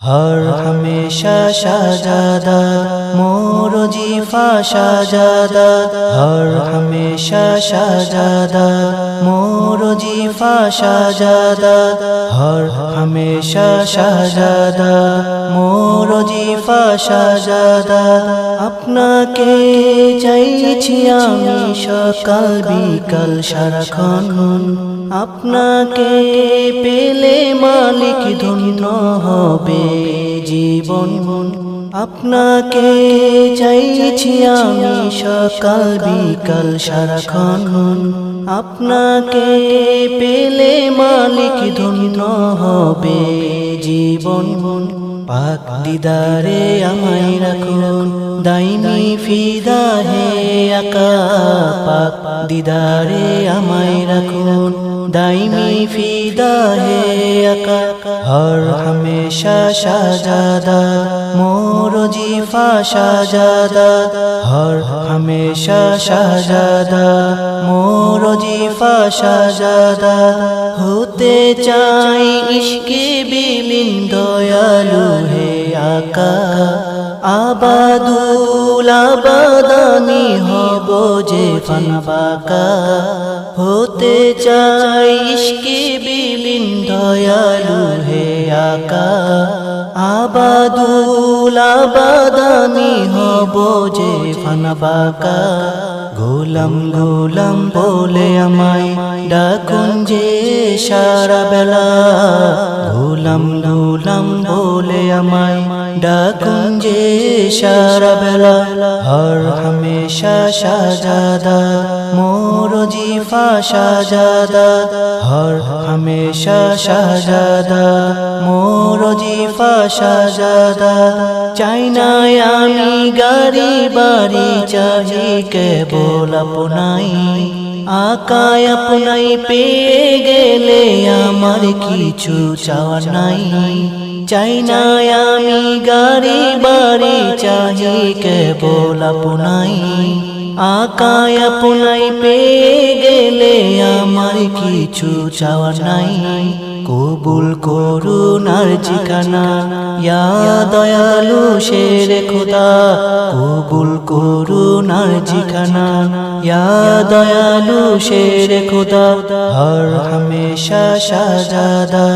হর হমেশা শাহজাদা মোর জিফা শাহজাদা হর হমেশা শাহজাদা মোর জিফা শাহজাদা হর হমেশা শাহজাদা মোর জিফা শাহজাদা আপনাকে চাইছি আমি সকাল বিকাল সারাক্ষণ। আপনাকে পেলে মালিক ধন্য হবে। জীবন আপনাকে চাইছি আমি সকাল বিকাল সারাক্ষণ। আপনাকে পেলে মালিক ধন্য হবে। জীবন পাক দিদারে আমায় রাখুন। দাইনি ফিদা হে আকা পাক দিদারে আমায় রাখুন। দাইমি ফিদা হে আকা হর হমেশা শাহজাদা মোর জিফা শাহজাদা হর হমেশা শাহজাদা মোর জিফা শাহজাদা হতে চাই ইশকে বিলিন দয়ালু হে আকা আবাদুল আবাদানি হব যে ফানবাকা হতে চাই ইশকে আকা আবাদুল আবাদানি হব যে ফানবাকা গোলাম গোলাম বলে আমায় ডাকুন যে সারা বেলা। গোলাম গোলাম বলে আমায় ডাকুন যে সারা বেলা হর হমেশা শাহজাদা মোর জিফা শাহজাদা হর হমেশা শাহজাদা মোর জিফা শাহজাদা চাই না আমি গাড়ি বাড়ি, চাহি কেবল আপনাই, আকায় আপনাই পেয়ে গেলে আমার কিছু চাওয়া নাই। চাই না আমি গাড়ি বাড়ি চাহি কেবল আপনাই। আকায় আপনাই পেয়ে গেলে আমার কিছু চাওয়া নাই। কবুল করুন আর জিখানা ইয়া দয়ালু শের খোদা। কবুল করুন আর জিখানা ইয়া দয়ালু শের খোদা। হর হমেশা শাহজাদা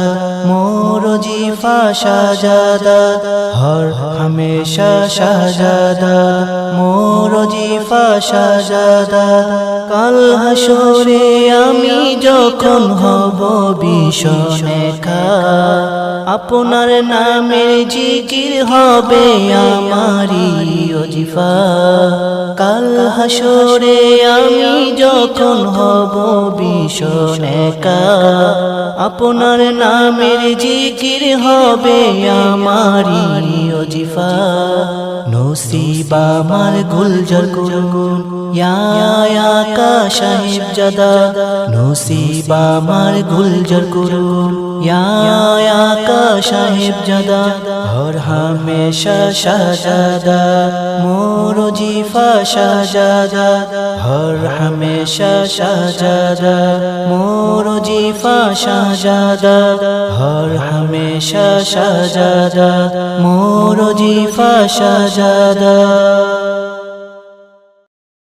মোর জিফা শাহজাদা হর হমেশা শাহজাদা মোর জিফা শাহজাদা কাল হাসরে আমি যখন হব বিষণেখা আপনার নামের জিকির হবে আমারি অজিফা। কাল হাসরে আমি যখন হব বিষণেকা আপনার নামের জিকির হবে আমারি অজিফা। নসিবা আমার গুলজার করুন ইয়া সাহেব জাদা নসিবা আমার গুলজার করুন সাহেব জাদা হর হমেশা শাহজাদা মোর জিফা শাহজাদা হর হমেশা শাহজাদা মোর জিফা শাহজাদা হর হমেশা শাহজাদা মোর জিফা শাহজাদা